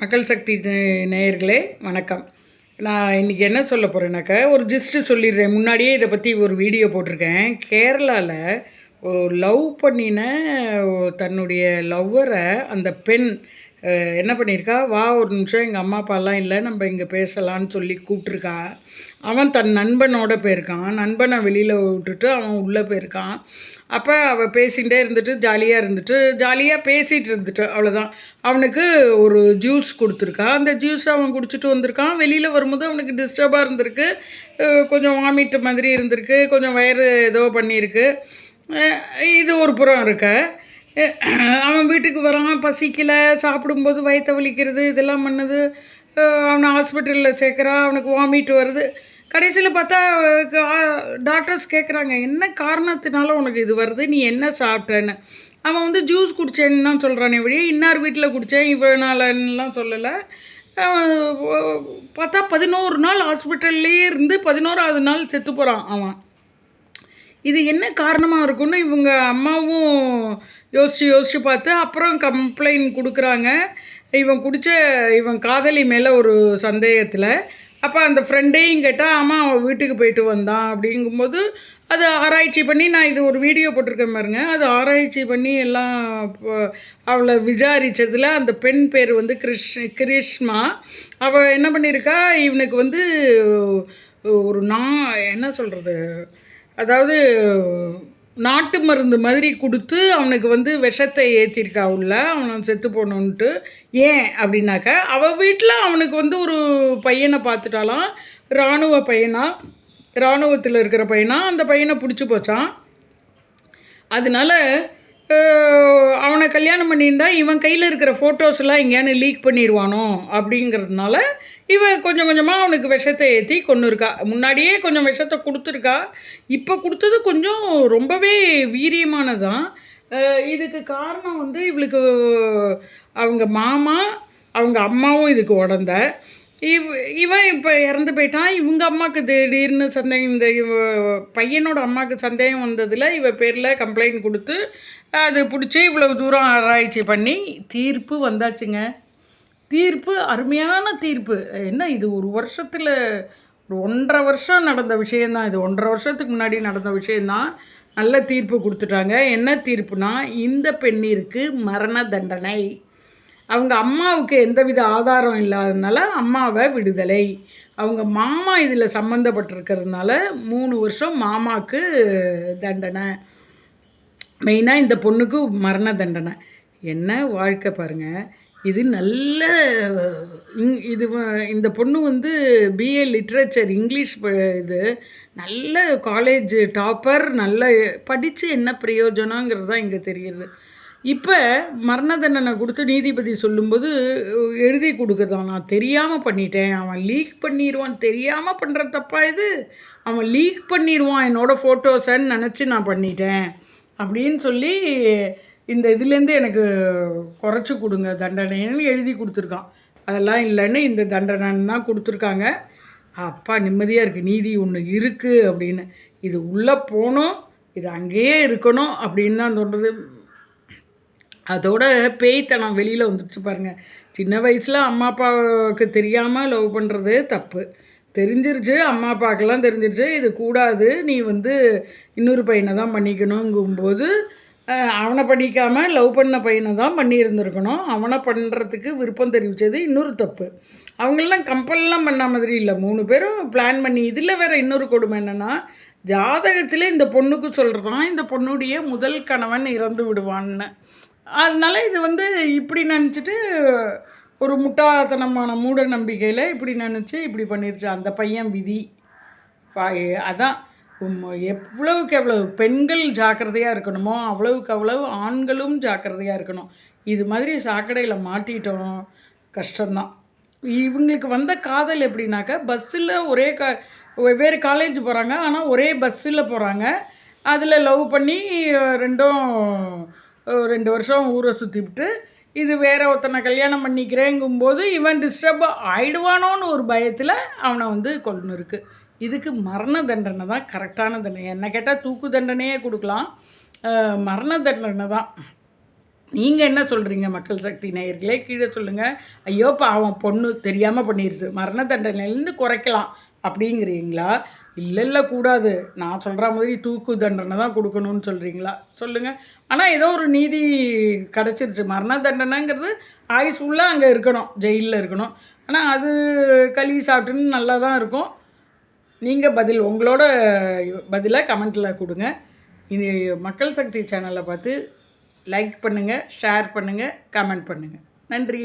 மக்கள் சக்தி நேயர்களே வணக்கம். நான் இன்றைக்கி என்ன சொல்ல போகிறேன்னாக்கா ஒரு ஜிஸ்ட்டு சொல்லிடுறேன். முன்னாடியே இதை பற்றி ஒரு வீடியோ போட்டிருக்கேன். கேரளாவில் லவ் பண்ணின தன்னுடைய லவ்வரை அந்த பெண் என்ன பண்ணியிருக்கா? வா ஒரு நிமிஷம் எங்கள் அம்மா அப்பாலாம் இல்லை நம்ம இங்கே பேசலான்னு சொல்லி கூப்பிட்ருக்கா அவன் தன் நண்பனோட போயிருக்கான். நண்பனை வெளியில் விட்டுட்டு அவன் உள்ளே போயிருக்கான். அப்போ அவள் பேசிகிட்டே இருந்துட்டு ஜாலியாக இருந்துட்டு ஜாலியாக பேசிகிட்டு இருந்துட்டு அவ்வளோதான் அவனுக்கு ஒரு ஜூஸ் கொடுத்துருக்கா. அந்த ஜூஸ் அவன் குடிச்சிட்டு வந்திருக்கான். வெளியில் வரும்போது அவனுக்கு டிஸ்டர்பாக இருந்திருக்கு. கொஞ்சம் வாமிட்டு மாதிரி இருந்திருக்கு. கொஞ்சம் வயிறு ஏதோ பண்ணியிருக்கு. இது ஒரு புறம் இருக்க. அவன் வீட்டுக்கு வரான் பசிக்கல சாப்பிடும்போது வயிற்ற வலிக்கிறது இதெல்லாம் பண்ணுது. அவனை ஹாஸ்பிட்டலில் சேர்க்குறா அவனுக்கு வாமிட் வருது. கடைசியில் பார்த்தா டாக்டர்ஸ் கேட்குறாங்க என்ன காரணத்தினால உனக்கு இது வருது? நீ என்ன சாப்பிட்டேன்னு? அவன் வந்து ஜூஸ் குடித்தேன்னு தான் சொல்கிறானே வழியே இன்னார் வீட்டில் குடித்தேன் இவனாலன்னுலாம் சொல்லலை. அவன் பார்த்தா பதினோரு நாள் ஹாஸ்பிட்டல்லே இருந்து பதினோராவது நாள் செத்து போகிறான் அவன். இது என்ன காரணமாக இருக்கும்னு இவங்க அம்மாவும் யோசித்து யோசித்து பார்த்து அப்புறம் கம்ப்ளைண்ட் கொடுக்குறாங்க. இவன் குடித்த இவன் காதலி மேலே ஒரு சந்தேகத்தில். அப்போ அந்த ஃப்ரெண்டையும் கேட்டால் ஆமாம் அவன் வீட்டுக்கு போயிட்டு வந்தான். அப்படிங்கும்போது அது ஆராய்ச்சி பண்ணி நான் இது ஒரு வீடியோ போட்டிருக்கேன் பாருங்க. அது ஆராய்ச்சி பண்ணி எல்லாம் அவளை விசாரித்ததில் அந்த பெண் பேர் வந்து கிருஷ் கிரிஷ்மா. அவள் என்ன பண்ணியிருக்கா இவனுக்கு வந்து ஒரு நான் என்ன சொல்கிறது அதாவது நாட்டு மருந்து மாதிரி கொடுத்து அவனுக்கு வந்து விஷத்தை ஏற்றிருக்கா உள்ள அவனை செத்து போகணுன்ட்டு ஏன் அப்படின்னாக்கா அவள் வீட்டில் அவனுக்கு வந்து ஒரு பையனை பார்த்துட்டாலாம் இராணுவ பையனா? இராணுவத்தில் இருக்கிற பையனா? அந்த பையனை பிடிச்சி போச்சான் அதனால அவனை கல்யாணம் பண்ணியிருந்தா இவன் கையில் இருக்கிற ஃபோட்டோஸ்லாம் எங்கேயானு லீக் பண்ணிடுவானோ அப்படிங்கிறதுனால இவன் கொஞ்சம் கொஞ்சமாக அவனுக்கு விஷத்தை ஏற்றி கொண்டு இருக்கா முன்னாடியே கொஞ்சம் விஷத்தை கொடுத்துருக்கா. இப்போ கொடுத்தது கொஞ்சம் ரொம்பவே வீரியமானதான் இதுக்கு காரணம் வந்து இவளுக்கு அவங்க மாமா அவங்க அம்மாவும் இதுக்கு உடந்த. இவ் இவன் இப்போ இறந்து போயிட்டான். இவங்க அம்மாவுக்கு திடீர்னு சந்தேகம் இந்த இவ- பையனோட அம்மாவுக்கு சந்தேகம் வந்ததில் இவ பேரில் கம்ப்ளைண்ட் கொடுத்து அது பிடிச்சி இவ்வளவு தூரம் ஆராய்ச்சி பண்ணி தீர்ப்பு வந்தாச்சுங்க. தீர்ப்பு அருமையான தீர்ப்பு. என்ன இது ஒரு வருஷத்தில் ஒரு ஒன்றரை வருஷம் நடந்த விஷயந்தான் இது ஒன்றரை வருஷத்துக்கு முன்னாடி நடந்த விஷயந்தான் நல்ல தீர்ப்பு கொடுத்துட்டாங்க. என்ன தீர்ப்புனா இந்த பெண்ணிற்கு மரண தண்டனை. அவங்க அம்மாவுக்கு எந்தவித ஆதாரம் இல்லாததுனால அம்மாவை விடுதலை. அவங்க மாமா இதில் சம்மந்தப்பட்டிருக்கிறதுனால மூணு வருஷம் மாமாவுக்கு தண்டனை. மெயினாக இந்த பொண்ணுக்கு மரண தண்டனை. என்ன வாழ்க்கை பாருங்கள் இது நல்ல இங் இது இந்த பொண்ணு வந்து பிஏ லிட்ரேச்சர் இங்கிலீஷ் இது நல்ல காலேஜ் டாப்பர் நல்ல படித்து என்ன பிரயோஜனங்கிறது தான் இங்கே தெரிகிறது இப்போ மரண தண்டனை கொடுத்து நீதிபதி சொல்லும்போது எழுதி கொடுக்குறதான் நான் தெரியாமல் பண்ணிட்டேன். அவன் லீக் பண்ணிடுவான் தெரியாமல் பண்ணுற தப்பா இது? அவன் லீக் பண்ணிடுவான் என்னோடய ஃபோட்டோஸன்னு நினச்சி நான் பண்ணிட்டேன். அப்படின்னு சொல்லி இந்த இதுலேருந்து எனக்கு குறைச்சி கொடுங்க. தண்டனைன்னு எழுதி கொடுத்துருக்கான். அதெல்லாம் இல்லைன்னு இந்த தண்டனைன்னு தான் கொடுத்துருக்காங்க. அப்பா நிம்மதியாக இருக்குது நீதி ஒன்று இருக்குது அப்படின்னு. இது உள்ளே போகணும். இது அங்கேயே இருக்கணும் அப்படின்னு தான் தோன்றது அதோட பேய்த்தனம் வெளியில் வந்துடுச்சு பாருங்கள் சின்ன வயசில் அம்மா அப்பாவுக்கு தெரியாமல் லவ் பண்ணுறது தப்பு. தெரிஞ்சிருச்சு அம்மா அப்பாக்கெல்லாம் தெரிஞ்சிருச்சு இது கூடாது நீ வந்து இன்னொரு பையனை தான் பண்ணிக்கணுங்கும்போது அவனை பண்ணிக்காமல் லவ் பண்ண பையனை தான் பண்ணியிருந்திருக்கணும். அவனை பண்ணுறதுக்கு விருப்பம் தெரிவித்தது இன்னொரு தப்பு. அவங்களெலாம் கம்பல்லாம் பண்ண மாதிரி இல்லை. மூணு பேரும் பிளான் பண்ணி இதில் வேறு இன்னொரு கொடுமை என்னென்னா ஜாதகத்தில் இந்த பொண்ணுக்கு சொல்கிறதான் இந்த பொண்ணுடைய முதல் கணவன் இறந்து விடுவான்னு. அதனால இது வந்து இப்படி நினச்சிட்டு ஒரு முட்டாள்தனமான மூட நம்பிக்கையில் இப்படி நினச்சி இப்படி பண்ணிருச்சு. அந்த பையன் விதி. பா- அதான் எவ்வளவுக்கு எவ்வளவு பெண்கள் ஜாக்கிரதையாக இருக்கணுமோ அவ்வளவுக்கு அவ்வளவு ஆண்களும் ஜாக்கிரதையாக இருக்கணும். இது மாதிரி சாக்கடையில் மாட்டிட்டோம். கஷ்டம்தான். இவங்களுக்கு வந்த காதல் எப்படின்னாக்கா பஸ்ஸில் ஒரே க வெவ்வேறு காலேஜ் போகிறாங்க ஆனால் ஒரே பஸ்ஸில் போகிறாங்க அதில் லவ் பண்ணி ரெண்டும் ரெண்டு வருஷம் ஊரை சுற்றிவிட்டு இது வேற ஒருத்தனை கல்யாணம் பண்ணிக்கிறேங்கும்போது இவன் டிஸ்டர்ப் ஆயிடுவானோன்னு ஒரு பயத்தில் அவனை வந்து கொண்டு இருக்கு இதுக்கு மரண தண்டனை தான் கரெக்டான தண்டனை. என்ன கேட்டால் தூக்கு தண்டனையே கொடுக்கலாம். மரண தண்டனை தான். நீங்கள் என்ன சொல்கிறீங்க மக்கள் சக்தி நேயர்களே? கீழே சொல்லுங்கள் ஐயோ பாவம் பொண்ணு தெரியாமல் பண்ணிடுது மரண தண்டனையிலேருந்து குறைக்கலாம் அப்படிங்கிறீங்களா? இல்லை இல்லை கூடாது. நான் சொல்கிற மாதிரி தூக்கு தண்டனை தான் கொடுக்கணும்னு சொல்கிறீங்களா சொல்லுங்கள் ஆனால் ஏதோ ஒரு நீதி கிடச்சிருச்சு. மரண தண்டனைங்கிறது ஆயுஸ் ஃபுல்லாக அங்கே இருக்கணும் ஜெயிலில் இருக்கணும். ஆனால் அது களி சாப்பிட்டுன்னு நல்லா தான் இருக்கும். நீங்கள் பதில் உங்களோட பதிலை கமெண்ட்டில் கொடுங்க. இது மக்கள் சக்தி சேனலை பார்த்து லைக் பண்ணுங்கள் ஷேர் பண்ணுங்கள் கமெண்ட் பண்ணுங்கள் நன்றி.